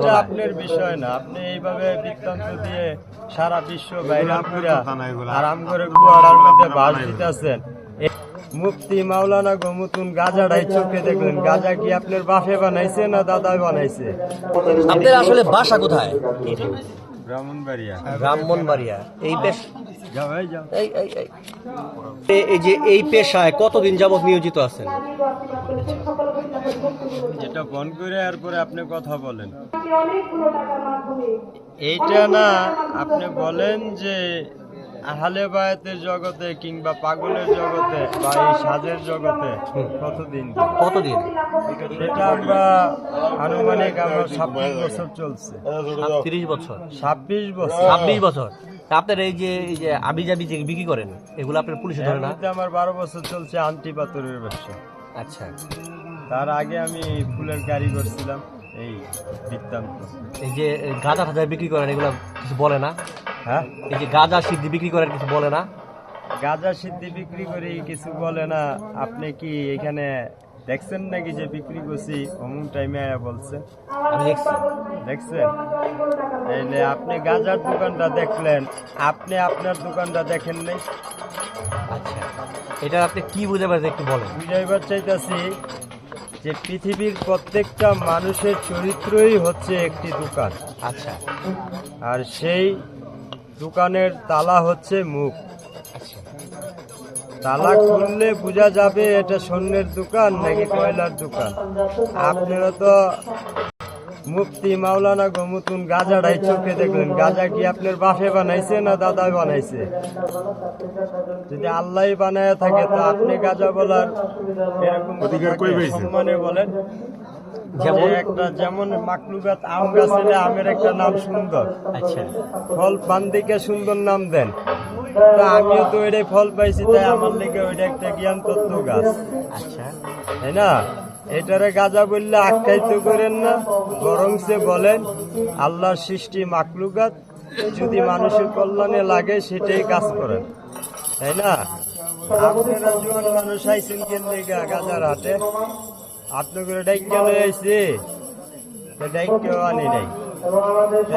এটা? আপনার বিষয় না। আপনি এইভাবে বৃত্তান্ত দিয়ে সারা বিশ্ব আরাম করে কুয়াড়ার মধ্যে বাস দিতেছেন। মুফতি মাওলানা গমুতুন গাজাটাই চোখে দেখলেন। গাজা কি আপনার বাপে বানাইছে না দাদা বানাইছে? আপনার আসলে বাসা কোথায়? ব্রাহ্মণবাড়িয়া। ব্রাহ্মণবাড়িয়া। এই যাও এই যে এই পেশায় কতদিন যাবত নিয়োজিত আছেন? এটা বন করে এরপরে আপনি কথা বলেন। এইটা না আপনি বলেন যে আহলে বায়াতের জগতে কিংবা পাগলের জগতে বা এই সাজের জগতে কতদিন? কতদিন? সেটা আমরা আনুমানিক আমার ছাব্বিশ বছর চলছে। তিরিশ বছর। ছাব্বিশ বছর। ছাব্বিশ বছর। তা আপনার এই যে এই যে আবি জাবি যে বিক্রি করেন এগুলো আপনার পুলিশে ধরে না? মধ্যে আমার বারো বছর চলছে আন্টি পাথরের ব্যবসা। আচ্ছা। তার আগে আমি ফুলের গাড়ি করছিলাম এই বৃত্তান্ত। এই যে গাঁজা টাজা বিক্রি করেন এগুলো কিছু বলে না? হ্যাঁ? এই যে গাঁজা সিদ্ধি বিক্রি করেন কিছু বলে না? গাঁজা সিদ্ধি বিক্রি করি কিছু বলে না। আপনি কি এখানে দেখছেন নাকি যে বিক্রি করছি? অমুক টাইমে আয়া বলছে। দেখছেন? তাইলে আপনি গাজার দোকানটা দেখলেন আপনি আপনার দোকানটা দেখেন নাই? আচ্ছা এটা আপনি কি বুঝে পারছেন একটু বলেন। বুঝাইবার চাইতেছি যে পৃথিবীর প্রত্যেকটা মানুষের চরিত্রই হচ্ছে একটি দোকান। আচ্ছা। আর সেই দোকানের তালা হচ্ছে মুখ। তালা খুললে বোঝা যাবে এটা স্বর্ণের দোকান নাকি কয়লার দোকান। আপনারা তো মুফতি মাওলানা গমুতুন গাজাটাই চোখে দেখলেন। গাজা কি আপনার বাপে বানাইছে না দাদা বানাইছে? যদি আল্লাহ বানায় থাকে তো আপনি গাজা বলার এরকম? সম্মানে বলেন? যেমন? একটা যেমন মাকলুকাত আম গাছে আমের একটা নাম সুন্দর। আচ্ছা। ফল পান দিকে সুন্দর নাম দেন। তা আমিও তো ওইটাই ফল পাইছি তাই আমার লেগে ওইটা একটা জ্ঞান তত্ত্ব গাছ। আচ্ছা। তাই না? এটারে গাজা বললে আখ্যায়িত করেন না বরং সে বলেন আল্লাহর সৃষ্টি মাকলুকাত যদি মানুষের কল্যাণে লাগে সেটাই কাজ করেন। তাই না? আপনারা জোয়ান মানুষ আইছেন কেন লেগা গাজার হাটে? আপনি করে ডাইকা লয়ে আইছে? ডাইকেও আনি নাই।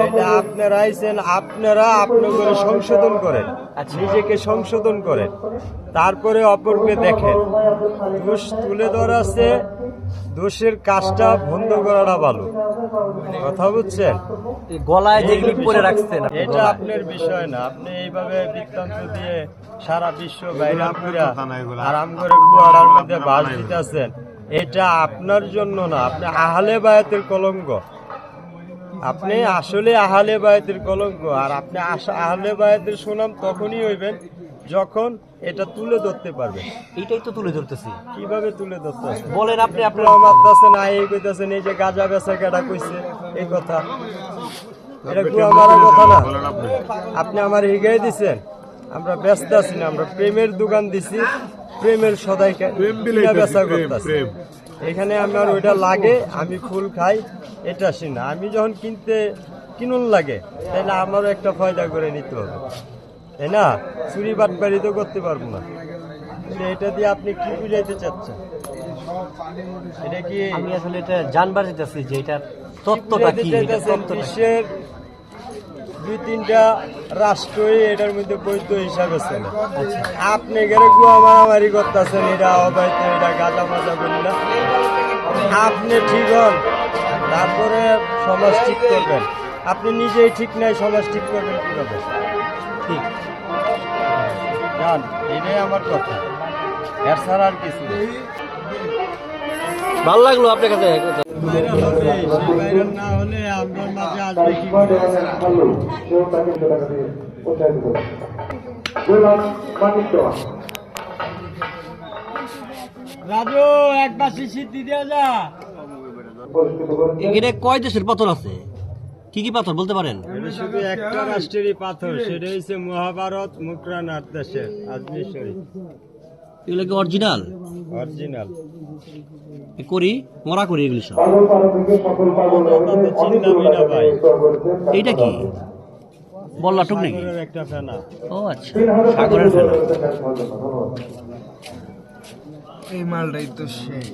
এটা আপনারা আইছেন আপনারা আপনি করে সংশোধন করেন আচ্ছা। নিজেকে সংশোধন করেন। তারপরে অপরকে দেখেন। দোষ তুলে ধরাছে দোষের কাজটা বন্ধ করাটা ভালো। কথা বুঝছেন? এই গলায় যে ক্লিপ করে রাখছেন এটা আপনার বিষয় না। আপনি এইভাবে বৃত্তান্ত দিয়ে সারা বিশ্ব ভাইরাল করে আরাম করে কুয়াড়ার মধ্যে বাস দিতেছেন। এটা আপনার জন্য না। আপনি আহলে বায়াতের কলঙ্ক। আপনি আসলে আহলে বায়াতের কলঙ্ক আর আপনি আহলে বায়াতের সুনাম তখনই হইবেন যখন এটা তুলে ধরতে পারবেন। এটাই তো তুলে ধরতেছি। কীভাবে তুলে ধরতে বলেন আপনি আপনার মারতেছেন আই এই কইতাছেন এই যে গাজা বেচা কেডা কইছে এই কথা। এটা কুয়া মারার কথা না? আপনি আপনি আমার হিগাই দিছেন আমরা ব্যস্ত আছি না আমরা প্রেমের দোকান দিছি প্রেমের সদাই কে- বেচা প্রেম, করতাছি। এখানে আমার ওইটা লাগে আমি ফুল খাই এটা আসি না। আমি যখন কিনতে কিনুন লাগে তাহলে আমারও একটা ফায়দা করে নিতে হবে। তাই না? চুরি বাটবাড়ি তো করতে পারব না। এটা দিয়ে আপনি কি বুঝাইতে চাচ্ছেন? এটা কি আমি আসলে এটা জানবার চাইতেছি যে এটার তত্ত্বটা কি? বিশ্বের দুই তিনটা রাষ্ট্রই এটার মধ্যে বৈধ হিসাবে চলে আচ্ছা। আপনি গেলে গুয়া মারামারি করতেছেন এটা অবৈধ এটা গাঁজা মাজা বললে আপনি ঠিক হন। তারপরে সমাজ ঠিক করবেন। আপনি নিজেই ঠিক নাই সমাজ ঠিক করবেন কীভাবে? ঠিক। জান এটাই আমার কথা। এর ছাড়া আর কিছু। ভালো লাগল আপনার কাছে? না হলে মাঝে আসবে কি রাজু এক বাসি সিদ্ধি দেওয়া যা। এখানে কয় দেশের পাথর আছে? কি কি পাথর বলতে পারেন? এটা শুধু একটা রাষ্ট্রেরই পাথর সেটা হচ্ছে মহাভারত মুক্রানাথ দেশের আজমির শরীফ এগুলো কি অরিজিনাল? অরিজিনাল। করি মরা করি এগুলো সব। এইটা কি? বল্লা টুক নাকি? একটা ফেনা। ও আচ্ছা সাগরের ফেনা। এই মালটাই তো সেই।